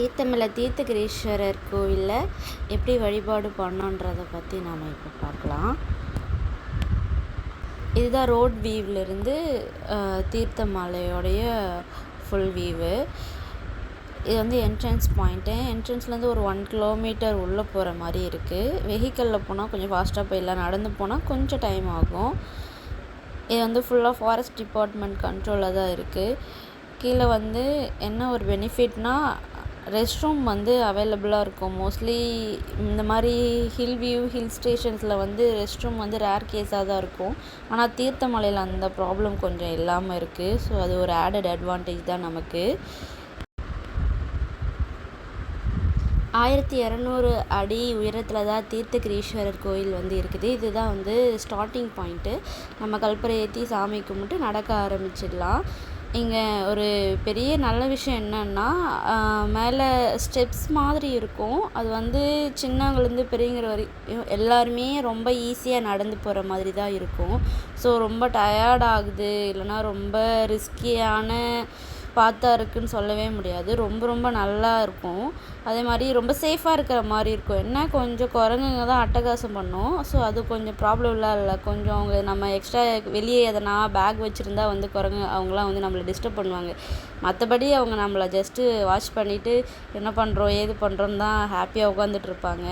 தீர்த்தமலை தீர்த்தகிரீஸ்வரர் கோவிலில் எப்படி வழிபாடு பண்ணோன்றதை பற்றி நாம் இப்போ பார்க்கலாம். இதுதான் ரோட் வியூவிலேருந்து தீர்த்தமலையோடைய ஃபுல் வியூவு இது வந்து என்ட்ரன்ஸ் பாயிண்ட்டு என்ட்ரன்ஸ்லேருந்து ஒரு ஒன் கிலோமீட்டர் உள்ளே போகிற மாதிரி இருக்குது வெஹிக்கலில் போனால் கொஞ்சம் ஃபாஸ்ட்டாக போயிடலாம். நடந்து போனால் கொஞ்சம் டைம் ஆகும். இது வந்து ஃபுல்லாக ஃபாரஸ்ட் டிபார்ட்மெண்ட் கண்ட்ரோலில் தான் இருக்குது கீழே வந்து என்ன ஒரு பெனிஃபிட்னால் ரெஸ்ட் ரூம் வந்து அவைலபிளாக இருக்கும். மோஸ்ட்லி இந்த மாதிரி ஹில் வியூ ஹில் ஸ்டேஷன்ஸில் வந்து ரெஸ்ட் ரூம் வந்து ரேர் கேஸாக தான் இருக்கும். ஆனால் தீர்த்தமலையில் அந்த ப்ராப்ளம் கொஞ்சம் இல்லாமல் இருக்குது ஸோ அது ஒரு ஆடட் அட்வான்டேஜ் தான் நமக்கு. ஆயிரத்தி இரநூறு அடி உயரத்தில் தான் தீர்த்தகிரீஸ்வரர் கோயில் வந்து இருக்குது. இதுதான் வந்து ஸ்டார்டிங் பாயிண்ட்டு நம்ம கல்பரை ஏற்றி சாமி கும்பிட்டு நடக்க ஆரம்பிச்சிடலாம். இங்கே ஒரு பெரிய நல்ல விஷயம் என்னன்னா மேலே ஸ்டெப்ஸ் மாதிரி இருக்கும். அது வந்து சின்னவங்கலேருந்து பெரியவங்க வரைக்கும் எல்லாருமே ரொம்ப ஈஸியாக நடந்து போகிற மாதிரி தான் இருக்கும். ஸோ ரொம்ப டயர்ட் ஆகுது. இல்லைனா ரொம்ப ரிஸ்கியான பார்த்தா இருக்குன்னு சொல்லவே முடியாது. ரொம்ப ரொம்ப நல்லா இருக்கும். அதே மாதிரி ரொம்ப சேஃபாக இருக்கிற மாதிரி இருக்கும். என்ன? கொஞ்சம் குரங்குங்க தான் அட்டகாசம் பண்ணும். ஸோ அது கொஞ்சம் ப்ராப்ளம்லாம் இல்லை. கொஞ்சம் அவங்க நம்ம எக்ஸ்ட்ரா வெளியே எதனா பேக் வச்சுருந்தா வந்து குரங்கு அவங்களாம் வந்து நம்மளை டிஸ்டர்ப் பண்ணுவாங்க. மற்றபடி அவங்க நம்மளை ஜஸ்ட்டு வாஷ் பண்ணிவிட்டு என்ன பண்ணுறோம் ஏது பண்ணுறோன்னு தான் ஹாப்பியாக உட்காந்துட்டு இருப்பாங்க.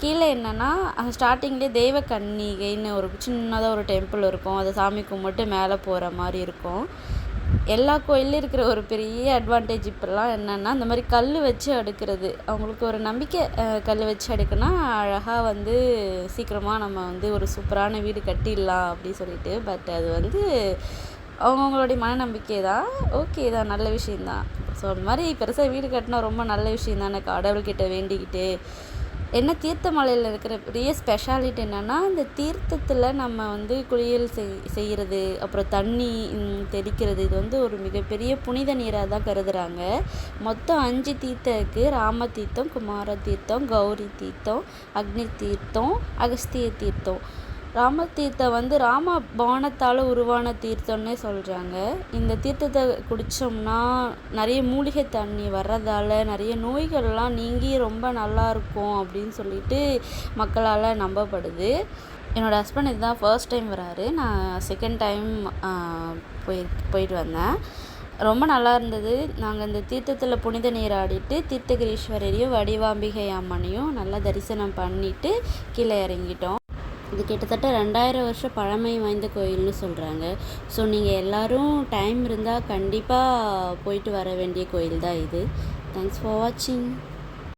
கீழே என்னென்னா ஸ்டார்டிங்லேயே தெய்வ கன்னிகைன்னு ஒரு சின்னதாக ஒரு டெம்பிள் இருக்கும். அதை சாமி கும்பிட்டு மேலே போகிற மாதிரி இருக்கும். எல்லா கோயில்லையும் இருக்கிற ஒரு பெரிய அட்வான்டேஜ் இப்போல்லாம் என்னென்னா இந்த மாதிரி கல் வச்சு அடுக்கிறது. அவங்களுக்கு ஒரு நம்பிக்கை கல் வச்சு அடுக்குனா அழகாக வந்து சீக்கிரமாக நம்ம வந்து ஒரு சூப்பரான வீடு கட்டிடலாம் அப்படின்னு சொல்லிட்டு. பட் அது வந்து அவங்கவுங்களுடைய மனநம்பிக்கை தான். ஓகே தான் நல்ல விஷயந்தான் ஸோ அந்த மாதிரி பெருசாக வீடு கட்டினா ரொம்ப நல்ல விஷயம் தானே கடவுள்கிட்ட வேண்டிக்கிட்டு என்ன தீர்த்தமலையில் இருக்கிற பெரிய ஸ்பெஷாலிட்டி என்னென்னா இந்த தீர்த்தத்தில் நம்ம வந்து குளியல் செய் செய்கிறது அப்புறம் தண்ணி தெளிக்கிறது இது வந்து ஒரு மிகப்பெரிய புனித நீராக தான் கருதுகிறாங்க மொத்தம் அஞ்சு தீர்த்தம் இருக்குது ராம தீர்த்தம் குமார தீர்த்தம் கௌரி தீர்த்தம் அக்னி தீர்த்தம் அகஸ்திய தீர்த்தம். ராம தீர்த்தம் வந்து ராம பானத்தால் உருவான தீர்த்தம்னே சொல்கிறாங்க இந்த தீர்த்தத்தை குடித்தோம்னா நிறைய மூலிகை தண்ணி வர்றதால் நிறைய நோய்கள்லாம் நீங்கி ரொம்ப நல்லா இருக்கும் அப்படின்னு சொல்லிட்டு மக்களால் நம்பப்படுது. என்னோடய ஹஸ்பண்ட் இதுதான் ஃபர்ஸ்ட் டைம் வராரு. நான் செகண்ட் டைம் போய் போயிட்டு வந்தேன். ரொம்ப நல்லா இருந்தது. நாங்கள் இந்த தீர்த்தத்தில் புனித நீராடிட்டு தீர்த்தகிரீஸ்வரரையும் வடிவாம்பிகை அம்மனையும் நல்லா தரிசனம் பண்ணிவிட்டு கீழே இறங்கிட்டோம். இது கிட்டத்தட்ட ரெண்டாயிரம் வருஷம் பழமை வாய்ந்த கோயில்னு சொல்கிறாங்க ஸோ நீங்கள் எல்லோரும் டைம் இருந்தால் கண்டிப்பாக போயிட்டு வர வேண்டிய கோயில் தான் இது. தேங்க்ஸ் ஃபார் வாட்சிங்